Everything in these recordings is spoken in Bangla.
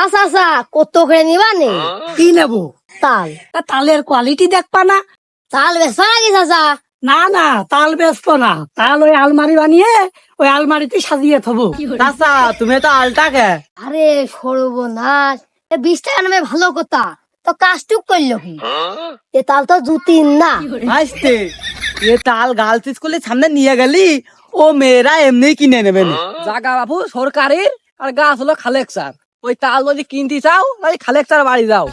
চাচা চা কত করে নিবা নে? কি নেব? তাল। তা তালের কোয়ালিটি দেখবা না। তাল বেসা নাকি চাচা? না না তাল বেচবো না। তাল ওই আলমারি বানিয়ে ওই আলমারিতে সাজিয়ে থবো। চাচা তুমি তো আলটা কে? আরে সর্বনাশ। এ বিশ টাকা নামে ভালো কথা। তো কাজটুক করল কি? এ তাল তো জুতিন না। আসতে এ তাল গার্লস স্কুলের সামনে নিয়ে গেলি ও মেয়েরা এমনি কিনে নেবেন জাগা বাবু সরকারের আর গাছ হলো খালেকচার ওই তাল যদি কিনতে চাও তাহলে খালেকচার বাড়ি যাও।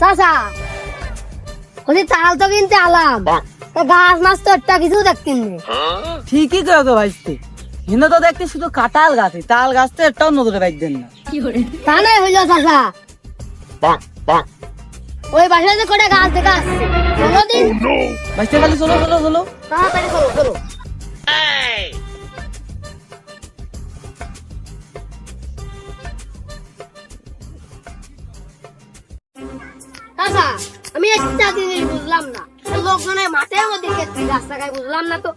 চাচা ওই তাল তো কিনতে আলাম। গাছ মাছ তো একটা কিছু দেখতেন নে। ঠিকই করে তো ভাইস্তে। কিন্তু তো দেখতে শুধু কাঁঠাল গাছে তাল গাছ তো একটাও নজরে রাখবেন না। তা নাই হইল চাচা। ওই বাসায় যে কটা গাছ দেখা আসছে চলো দিন। ভাইস্তে খালি চলো চলো চলো। তাড়াতাড়ি চলো চলো চাচা আমি একটা জিনিস বুঝলাম না। লোকজনের মধ্যে ক্ষেত্রে রাস্তাঘাট বুঝলাম না তো।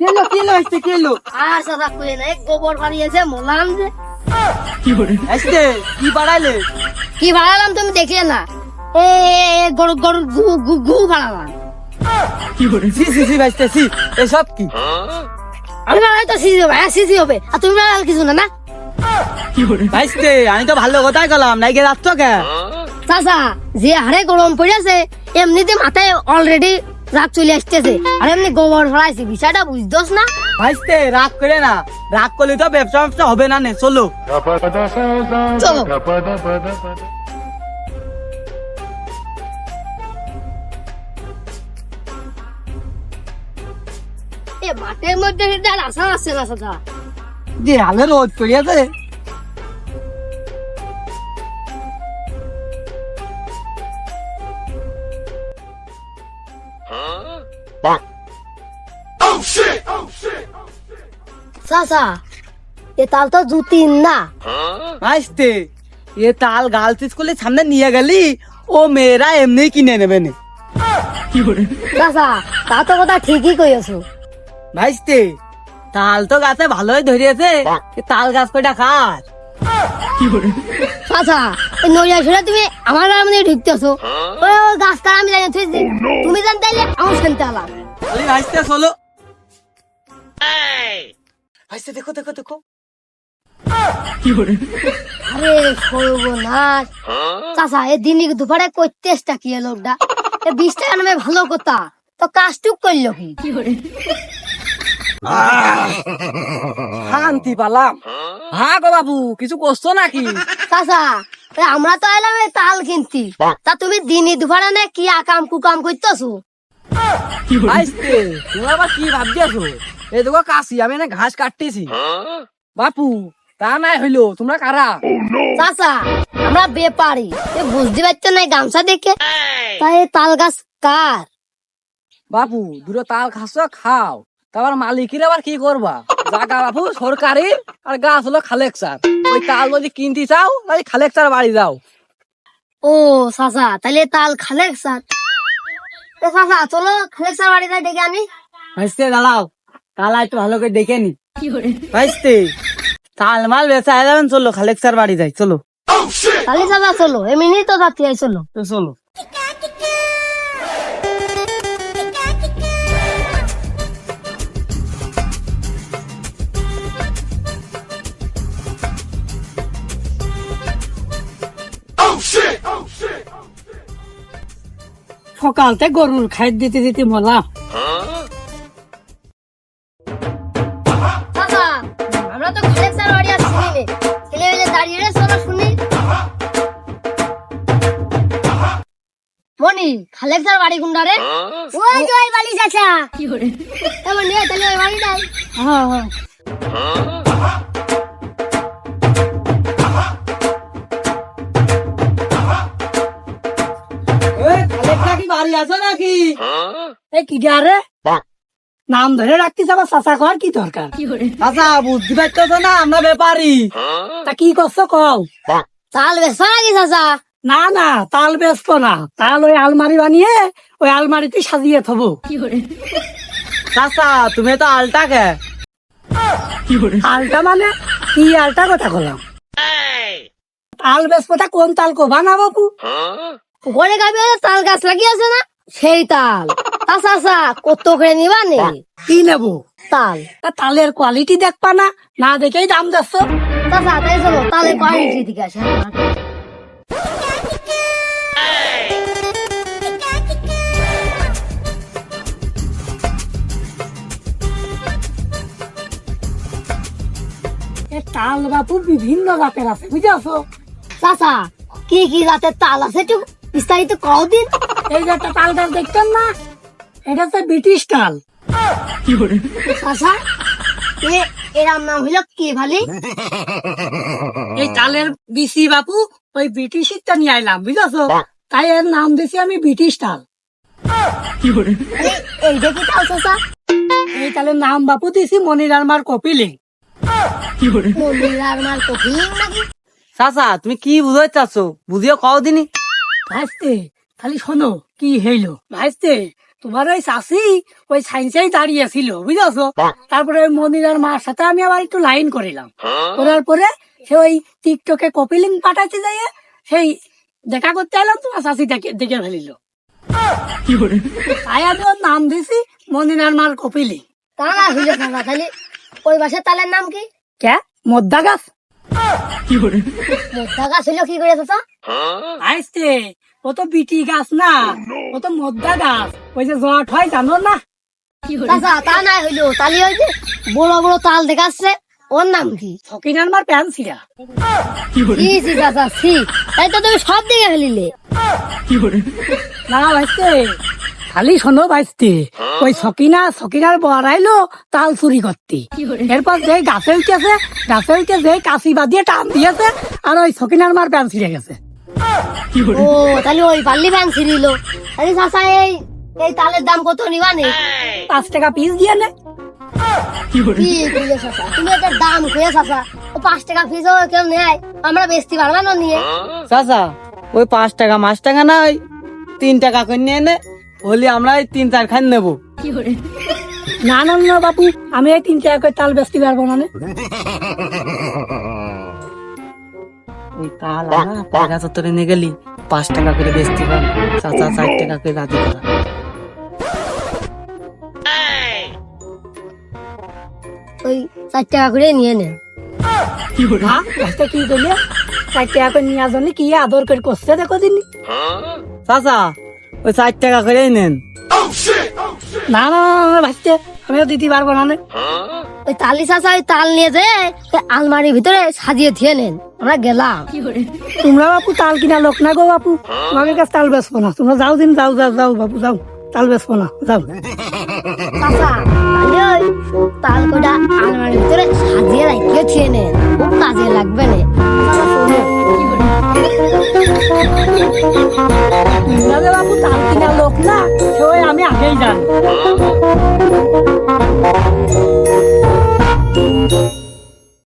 কেলো কেলো আসতে কেলো আর চাচা খুলে না গোবর বানিয়েছে মোলাম যে। আসতে কি বাড়াইলে কি ভাড়ালাম তুমি দেখলে না? এ গরু গরু গু গু গু ভাড়ালাম সি সি সি ভাইস্তে সি এসব কি? আমি ভাড়াই তো হবে হ্যাঁ সিসি হবে। আর তুমি ভাড়াল কিছু না না? ভাইস্তে আমি তো ভালো কথাই গেলাম নাইকে যাচ্ছ কে? চাচা যে হারে গরম পড়েছে এমনিতে মাথায় অলরেডি রাগ চলে আসতেছে। আর এমনি গোবর ফেলাইছে বিষয়টা বুঝদোস না? ভাইস্তে রাগ করে না। রাগ করলে তো ব্যবসা ব্যবসা হবে না নে? চলো। চলো। এ মাঠের মধ্যে রাসা আছে না চাচা। যে হালে রোদ করিয়াছে চাচা এ তাল তো জুতিন না। আসতে এ তাল গার্লস স্কুলের সামনে নিয়ে গেলি ও মেয়েরা এমনি কিনে নেবে নে। চাচা তা তো কথা ঠিকই কইছো ভাইস্তে তাল তো গাছে ভালোই ধরিয়েছে এ তাল গাছ কয়টা খাস চাচা নড়িয়া সরে তুমি আমার নামে ঢুকতেছো। ওই ওই গাছ কাটা আমি জানি তুই তুমি জানতে আমার শুনতে হলাম ভাইস্তে চলো। ভাইস্তে দেখো দেখো দেখো। আরে সর্বনাশ। চাচা এ দিনই দুপুরে করতেছটা কি লোকটা? এ বিশ টাকা নামে ভালো কথা। তো কাজটুক করল কি? শান্তি পালাম। হ্যাঁ গো বাবু কিছু করছ নাকি? চাচা এ আমরা তো এলাম তাল কিনতি। তা তুমি দিনই দুপুরে না কি আকাম কুকাম করতেছো? ভাইস্তে তুমি আবার কি ভাবছিছো এই দেখো কাশি আমি না ঘাস কাটতেছি। বাপু তা নাই হইল তোমরা কারা? চাচা আমরা বেপারি। এ বুঝতে পারছ না গামছা দেখে? তাই তাল গাছ কার? বাপু দুটো তাল খাস খাও। তারপর মালিকের আবার কি করবা? জাগা বাপু সরকারি আর গাছ হলো খালেকচার। ওই তাল যদি কিনতে চাও তাহলে খালেকচার বাড়ি যাও। ও চাচা তাহলে তাল খালেক চাচা চলো খালেক বাড়ি বাড়িতে দেখে আনি। ভাইস্তে দাঁড়াও। তালা একটু ভালো করে দেখে নি। ভাইস্তে তাল মাল বেচা চলো খালেকসার বাড়ি যাই চলো। তাহলে চলো। এমনি তো যাতে চলো। তো চলো। সকালতে গরুর খাই দিতে দিতে আমরা তো স্যার বাড়ি ছেলে মেলে দাঁড়িয়ে রে চলো শুনি। মনি খালেক স্যার বাড়ি কোনটা রে। ওই যে ওই চাচা। এবার নিয়ে তাহলে ওই বাড়ি যাই হ্যাঁ হ্যাঁ। আছে নাকি? এই কি রে নাম ধরে রাখতে যাবা চাচা কর কি দরকার? বুঝতে পারতেছ না আমরা ব্যাপারী তা কি করছ কও? তাল বেসা নাকি চাচা? না না তাল না। তাল ওই আলমারি বানিয়ে ওই আলমারিতে সাজিয়ে থবো। চাচা তুমি তো আলটা কে? আলটা মানে কি আলটা কথা কলাম? তাল বেসপোটা কোন তাল কবা না বাপু ঘরে গাবে তাল গাছ লাগিয়েছে না? সেই তাল চাচা চা কত করে নিবা নে? কি নেব? তাল। তা তালের কোয়ালিটি দেখবা না না দেখেই দাম যাচ্ছ চাচা তাই চলো তালে কোয়ালিটি দিকে আসে তাল বাপু বিভিন্ন জাতের আছে বুঝেছ? চাচা কি কি জাতের তাল আছে একটু বিস্তারিত কও দিন। এই যে একটা তাল গাছ দেখছেন না? এটা হচ্ছে ব্রিটিশ তাল। এ এরাম নাম হইল কি ভালি? এই তালের বিসি বাপু ওই ব্রিটিশিরটা নিয়ে আইলাম বুঝেছ? তাই এর নাম দিয়েছি আমি ব্রিটিশ তাল। এই- এইটা কি তাল চাচা? এই তালের নাম বাপু দিয়েছি মনিরার মার কপিলিং মন্দির মার কফি নাকি? চাচা তুমি কি বুঝাই চাচ্ছ বুঝিও কও দিনি। ভাইস্তে খালি শোনো কি হইল? ভাইস্তে তোমার ওই চাষি ওই সাইন্সেই দাঁড়িয়ে ছিল বুঝেছ? তারপরে ওই মনিরার মার সাথে আমি আবার একটু লাইন করিলাম। করার পরে সে ওই টিকটকে কপিলিং পাঠাতে যাইয়ে সেই দেখা করতে এলাম তোমার চাষি দেখে দেখে ফেলিল। তাই আমি ওর নাম দিছি মনিরার মার কপিলিং। তা না হইল তাহলে ওই বাসের তালের নাম কি? কে? মদ্দা গাছ মোটা গাছ হইল কি করে চাচা? আইসতে ও তো বিটি গাছ না ও তো মদ্দা গাছ। ওই যে জট হয় জানো না? চাচা তা না হইল তালি ওই যে বড় বড় তাল দেখাচ্ছে ওর নাম কি? ফকিনার মার প্যান ছিড়া ছি ছি চাচা ছি। তাই তো তুমি সব দিকে ফেলিলে। না খালি শোনো ভাইস্তে ওই সকিনা সকিনার বড়াইলো তাল চুরি করতে এরপর যে গাছে উঠেছে গাছে উঠে যে কাশি বাঁধিয়ে টান দিয়েছে আর ওই সকিনার মার প্যান ছিঁড়ে গেছে। ও তাহলে ওই পাল্লি ছিড়িল। তাহলে চাচা এই এই তালের দাম কত নিবা নে? পাঁচ টাকা পিস দিয়ে নে। তুমি দাম ও পাঁচ টাকা ফিস কেউ নেয় আমরা বেচতে পারবা না নিয়ে? ওই পাঁচ টাকা পাঁচ টাকা না ওই তিন টাকা করে নিয়ে নে। হলে আমরা এই তিন চার খান নেব। না না না বাপু আমি এই তিন টাকা করে তাল বেচতে পারব না ওই তাল আনা টাকা চত্বরে নিয়ে গেলি পাঁচ টাকা করে বেচতে পারব চাচা চার টাকা করে রাজি করা। ওই চার টাকা করে নিয়ে নেন হ্যাঁ কি করলে? চার টাকা করে নিয়ে আসলে কি আদর করে করছে দেখো দিনি। চাচা ওই চার টাকা করে নেন। না না না, না ভাইস্তে আমিও দিতে পারব না ওই তালি চাচা ওই তাল নিয়ে যে আলমারির ভিতরে সাজিয়ে দিয়ে নেন। আমরা গেলাম। তোমরা বাপু তাল কিনা লোক না গো বাপু? তোমাদের কাছে তাল বেচবো না। তোমরা যাও দিন যাও যাও যাও বাপু যাও। তাল বেচবো না যাও। চাচা তাহলে ওই তাল কটা আলমারির ভিতরে সাজিয়ে রাখিয়ে দিয়ে নেন। খুব কাজে লাগবে না। আমি আগেই জানি।